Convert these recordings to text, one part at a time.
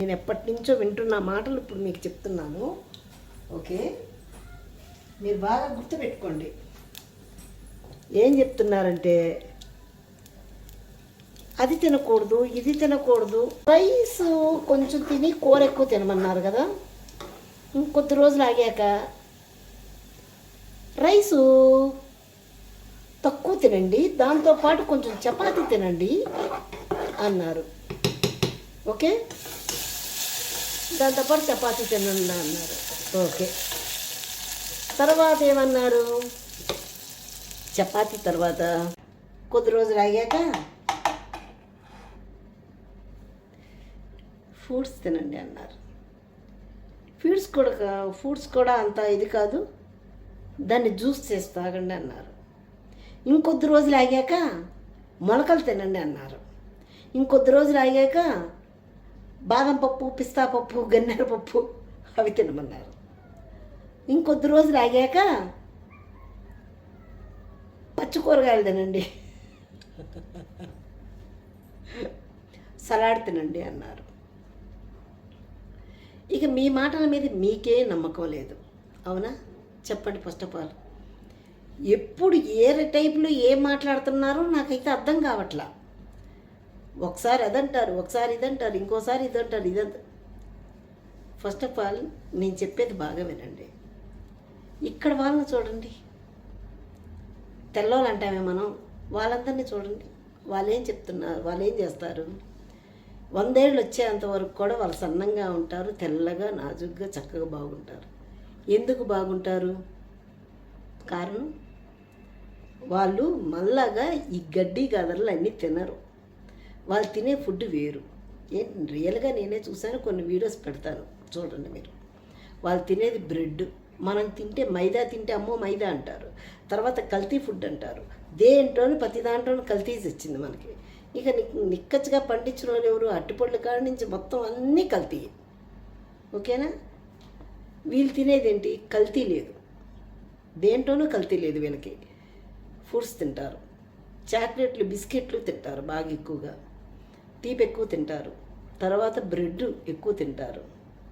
నేను ఎప్పటి నుంచో వింటున్న మాటలు ఇప్పుడు మీకు చెప్తున్నాను. ఓకే? మీరు బాగా గుర్తుపెట్టుకోండి. ఏం చెప్తున్నారంటే అది తినకూడదు ఇది తినకూడదు రైస్ కొంచెం తిని కూర ఎక్కువ తినమన్నారు కదా? ఇంకొద్ది రోజులు ఆగాక రైసు తక్కువ తినండి దాంతోపాటు కొంచెం చపాతీ తినండి అన్నారు. ఓకే? దాంతోపాటు చపాతీ తినండి అన్నారు. ఓకే. తర్వాత ఏమన్నారు? చపాతీ తర్వాత కొద్ది రోజులు ఆగాక ఫ్రూట్స్ తినండి అన్నారు. ఫ్రూట్స్ కూడా ఫ్రూట్స్ కూడా అంత ఇది కాదు. దాన్ని జ్యూస్ చేసి తాగండి అన్నారు. ఇంకొద్ది రోజులు ఆగాక మొలకలు తినండి అన్నారు. ఇంకొద్ది రోజులు ఆగాక బాదం పప్పు పిస్తా పప్పు గన్నేరు పప్పు అవి తినమన్నారు. ఇంకొద్ది రోజులు ఆగాక పచ్చి కూరగాయలు తినండి. సలాడ్ తినండి అన్నారు. ఇక మీ మాటల మీద మీకే నమ్మకం లేదు. అవునా? చెప్పండి ఫస్ట్ ఆఫ్ ఆల్. ఎప్పుడు ఏ టైప్లో ఏం మాట్లాడుతున్నారో నాకైతే అర్థం కావట్లా. ఒకసారి అదంటారు ఒకసారి ఇదంటారు ఇంకోసారి ఇదంటారు ఇదంత. ఫస్ట్ ఆఫ్ ఆల్ నేను చెప్పేది బాగా వినండి. ఇక్కడ వాళ్ళని చూడండి. తెల్లోళ్ళు అంటామే మనం వాళ్ళందరినీ చూడండి. వాళ్ళు ఏం చెప్తున్నారు వాళ్ళు ఏం చేస్తారు? వందేళ్ళు వచ్చేంత వరకు కూడా వాళ్ళు సన్నంగా ఉంటారు తెల్లగా నాజుగ్గా చక్కగా బాగుంటారు. ఎందుకు బాగుంటారు? కారణం వాళ్ళు మళ్ళాగా ఈ గడ్డి గదర్లు అన్నీ తినరు. వాళ్ళు తినే ఫుడ్ వేరు. ఏ రియల్గా నేనే చూశాను కొన్ని వీడియోస్ పెడతాను చూడండి మీరు. వాళ్ళు తినేది బ్రెడ్ మనం తింటే మైదా తింటే అమ్మో మైదా అంటారు. తర్వాత కల్తీ ఫుడ్ అంటారు. దేంట్లోని ప్రతి దాంట్లోనూ కల్తీ తెచ్చింది మనకి. ఇక నిక్కచ్చిగా పండించిన వాళ్ళు ఎవరు? అట్టిపళ్ళు కాడ నుంచి మొత్తం అన్నీ కల్తీ ఓకేనా? వీళ్ళు తినేదేంటి కల్తీ లేదు. దేంట్లోనూ కల్తీ లేదు వీళ్ళకి. ఫ్రూట్స్ తింటారు. చాక్లెట్లు బిస్కెట్లు తింటారు బాగా ఎక్కువగా. టీప్ ఎక్కువ తింటారు. తర్వాత బ్రెడ్ ఎక్కువ తింటారు.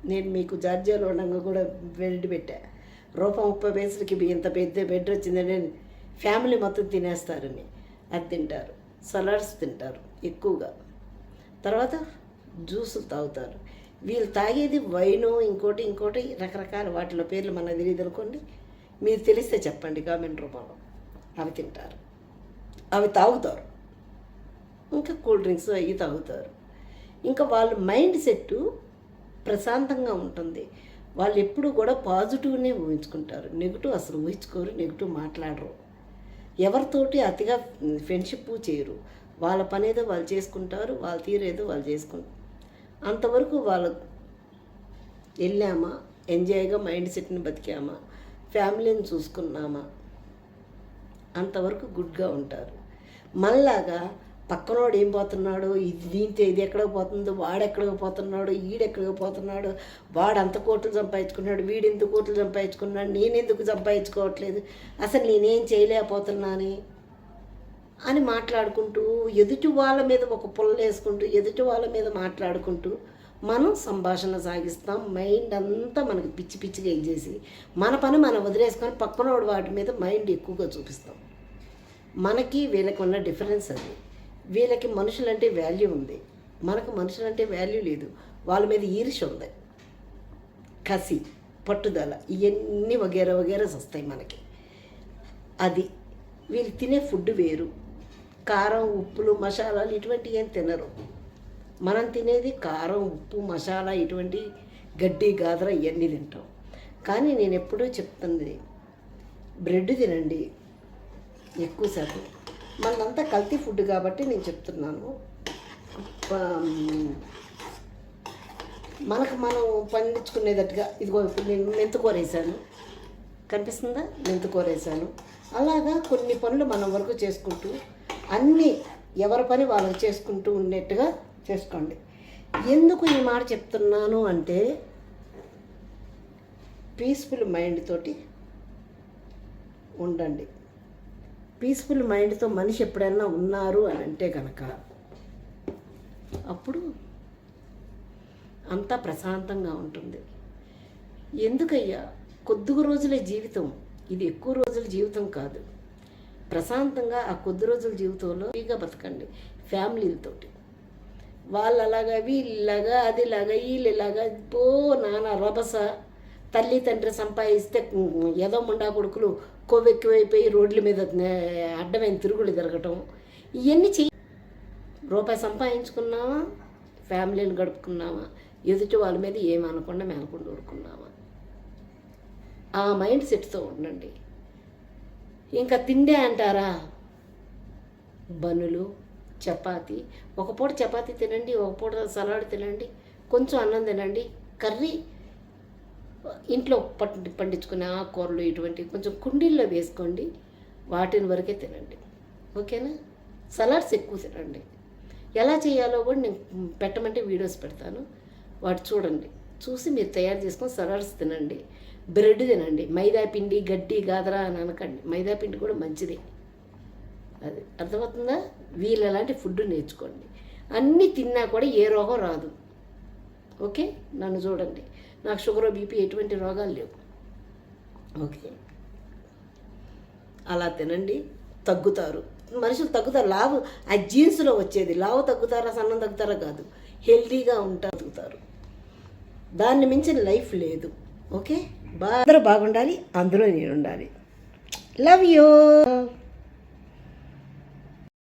నేను మీకు జార్జియాలో ఉండగా కూడా బ్రెడ్ పెట్టా. రూపం ముప్పై పైసలకి ఇంత పెద్ద బెడ్ వచ్చిందని ఫ్యామిలీ మొత్తం తినేస్తారని. అది తింటారు. సలాడ్స్ తింటారు ఎక్కువగా. తర్వాత జ్యూసులు తాగుతారు. వీళ్ళు తాగేది వైను ఇంకోటి ఇంకోటి రకరకాల వాటిలో పేర్లు మన తెలియదు అనుకోండి. మీరు తెలిస్తే చెప్పండి కామెంట్ రూపంలో. అవి తింటారు. అవి తాగుతారు. ఇంకా కూల్ డ్రింక్స్ అవి తాగుతారు. ఇంకా వాళ్ళ మైండ్ సెట్ ప్రశాంతంగా ఉంటుంది. వాళ్ళు ఎప్పుడు కూడా పాజిటివ్నే ఊహించుకుంటారు. నెగిటివ్ అసలు ఊహించుకోరు నెగిటివ్ మాట్లాడరు. ఎవరితోటి అతిగా ఫ్రెండ్షిప్ చేయరు. వాళ్ళ పని ఏదో వాళ్ళు చేసుకుంటారు వాళ్ళ తీరేదో వాళ్ళు చేసుకుంటారు. అంతవరకు వాళ్ళు వెళ్ళామా ఎంజాయ్గా మైండ్ సెట్ని బతికామా ఫ్యామిలీని చూసుకున్నామా అంతవరకు గుడ్గా ఉంటారు. మళ్ళాగా పక్కనోడు ఏం పోతున్నాడు? ఇది దీంతో ఇది ఎక్కడికి పోతుందో? వాడెక్కడికి పోతున్నాడు? ఈడెక్కడికి పోతున్నాడు? వాడు అంత కోట్లు సంపాదించుకున్నాడు వీడు ఎందుకు కోట్లు సంపాదించుకున్నాడు నేను ఎందుకు సంపాదించుకోవట్లేదు? అసలు నేనేం చేయలేకపోతున్నాను? అని మాట్లాడుకుంటూ ఎదుటి వాళ్ళ మీద ఒక పుల్ల వేసుకుంటూ ఎదుటి వాళ్ళ మీద మాట్లాడుకుంటూ మనం సంభాషణ సాగిస్తాం. మైండ్ అంతా మనకు పిచ్చి పిచ్చిగా ఇచ్చేసి మన పని మనం వదిలేసుకొని పక్కనోడు వాటి మీద మైండ్ ఎక్కువగా చూపిస్తాం. మనకి వీళ్ళకి ఉన్న డిఫరెన్స్ అది. వీళ్ళకి మనుషులంటే వాల్యూ ఉంది. మనకు మనుషులంటే వాల్యూ లేదు. వాళ్ళ మీద ఈర్ష ఉంది. కసి పట్టుదల ఇవన్నీ వగేరా వగేరాస్ వస్తాయి మనకి. అది వీళ్ళు తినే ఫుడ్ వేరు. కారం ఉప్పులు మసాలాలు ఇటువంటివి ఏం తినరు. మనం తినేది కారం ఉప్పు మసాలా ఇటువంటి గడ్డి గాదర ఇవన్నీ తింటాం. కానీ నేను ఎప్పుడూ చెప్తుంది బ్రెడ్ తినండి ఎక్కువ శాతం. మనంతా కల్తీ ఫుడ్ కాబట్టి నేను చెప్తున్నాను. మనకు మనం పండించుకునేటట్టుగా ఇదిగో ఇప్పుడు నేను మెంతుకూర వేసాను. కనిపిస్తుందా? మెంతుకూర వేసాను. అలాగా కొన్ని పనులు మనం వరకు చేసుకుంటూ అన్నీ ఎవరి పని వాళ్ళకి చేసుకుంటూ ఉండేట్టుగా చేసుకోండి. ఎందుకు ఈ మాట చెప్తున్నాను అంటే పీస్ఫుల్ మైండ్ తోటి ఉండండి. పీస్ఫుల్ మైండ్తో మనిషి ఎప్పుడైనా ఉన్నారు అని అంటే కనుక అప్పుడు అంతా ప్రశాంతంగా ఉంటుంది. ఎందుకయ్యా? కొద్ది రోజులే జీవితం. ఇది ఎక్కువ రోజుల జీవితం కాదు. ప్రశాంతంగా ఆ కొద్ది రోజుల జీవితంలో ఫ్రీగా బతకండి. ఫ్యామిలీలతోటి. వాళ్ళు అలాగా వీళ్ళలాగా అదిలాగా వీళ్ళలాగా పో నాన్న రభస తల్లి తండ్రి సంపాదిస్తే ఏదో ముండా కొడుకులు కొవ్వెక్కువైపోయి రోడ్ల మీద అడ్డమైన తిరుగులు తిరగటం ఇవన్నీ చెయ్యి రూపాయి సంపాదించుకున్నావా? ఫ్యామిలీని గడుపుకున్నావా? ఎదుటి వాళ్ళ మీద ఏమనకుండా మేనకుండా ఊరుకున్నావా? ఆ మైండ్ సెట్తో ఉండండి. ఇంకా తిండే అంటారా? బనులు చపాతి. ఒక పూట చపాతి తినండి ఒక పూట సలాడ్ తినండి కొంచెం అన్నం తినండి కర్రీ ఇంట్లో పట్టు పండించుకునే ఆకుకూరలు ఇటువంటి కొంచెం కుండీల్లో వేసుకోండి. వాటిని వరకే తినండి. ఓకేనా? సలాడ్స్ ఎక్కువ తినండి. ఎలా చేయాలో కూడా నేను పెట్టమంటే వీడియోస్ పెడతాను. వాటి చూడండి. చూసి మీరు తయారు చేసుకొని సలాడ్స్ తినండి. బ్రెడ్ తినండి. మైదా పిండి గడ్డి గాదరా అని అనకండి. మైదా పిండి కూడా మంచిదే. అది అర్థమవుతుందా? వీళ్ళు అలాంటి ఫుడ్ నేర్చుకోండి. అన్నీ తిన్నా కూడా ఏ రోగం రాదు. ఓకే? నన్ను చూడండి. నాకు షుగర్ బీపీ ఎటువంటి రోగాలు లేవు. ఓకే? అలా తినండి. తగ్గుతారు. మనుషులు తగ్గుతారు. లావు ఆ జీన్స్లో వచ్చేది. లావు తగ్గుతారా సన్నం తగ్గుతారా కాదు. హెల్తీగా ఉంటారు తగ్గుతారు దాన్ని మించిన లైఫ్ లేదు. ఓకే? బాగా అందరూ బాగుండాలి అందులో నేను ఉండాలి లవ్ యూ